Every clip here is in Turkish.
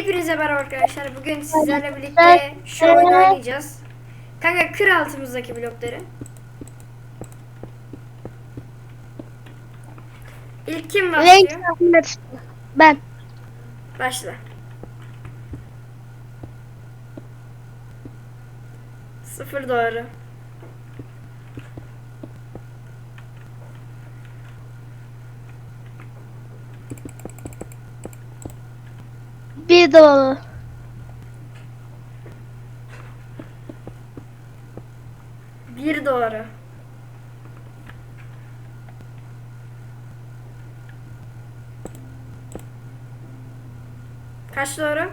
Hepinize merhaba arkadaşlar. Bugün sizlerle birlikte şu oyunu oynayacağız. Kanka kır altımızdaki blokları. İlk kim başlıyor? Ben. Başla. Sıfır doğru. Bir doğru. Bir doğru. Kaç doğru?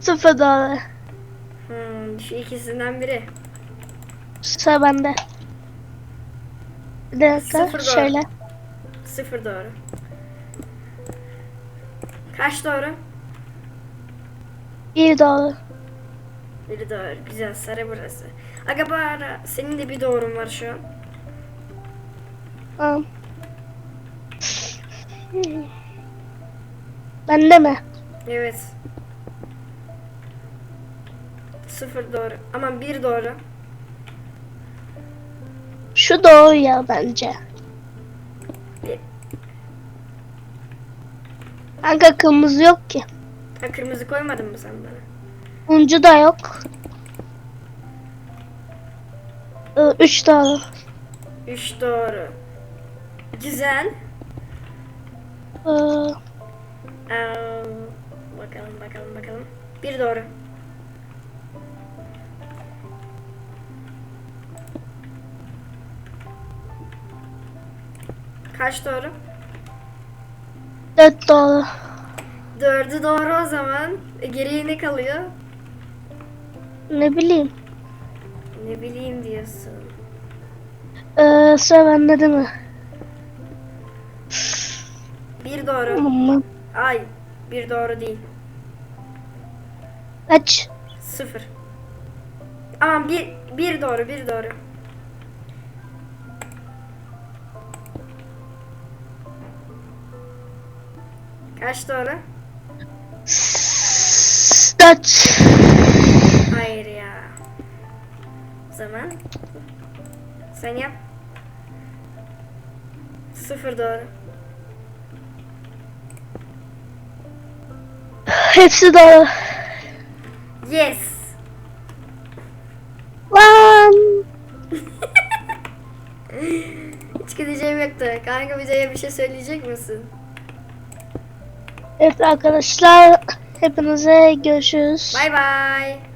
Sıfır doğru. Hmm, şu ikisinden biri. Sıra bende. Bir dakika Sıfır doğru. şöyle. Sıfır doğru. Kaç doğru? Bir doğru. Biri doğru. Güzel sarı burası. Aga bu ara senin de bir doğrun var şu an. Tamam. Bende mi? Evet. Sıfır doğru. Aman bir doğru. Şu doğru ya bence. Bir. Kanka kırmızı yok ki. Ha kırmızı koymadın mı sen bana? Uncu da yok. Ee, Üç doğru. Üç doğru. Güzel. Ee, Aa, bakalım bakalım bakalım. Bir doğru. Kaç doğru? Dört doğru. Dördü doğru o zaman. E, geriye ne kalıyor? Ne bileyim. Ne bileyim diyorsun. Ee, sıra bende değil mi? Bir doğru. Aman. Ay, bir doğru değil. Kaç? Sıfır. Aman bir, bir doğru, bir doğru. Kaç doğru? Dört. Hayır ya. O zaman sen yap. Sıfır doğru. Hepsi doğru. Yes. Lan. Hiç gideceğim yoktu. Kanka bize bir şey söyleyecek misin? Evet arkadaşlar hepinize görüşürüz. Bay bay.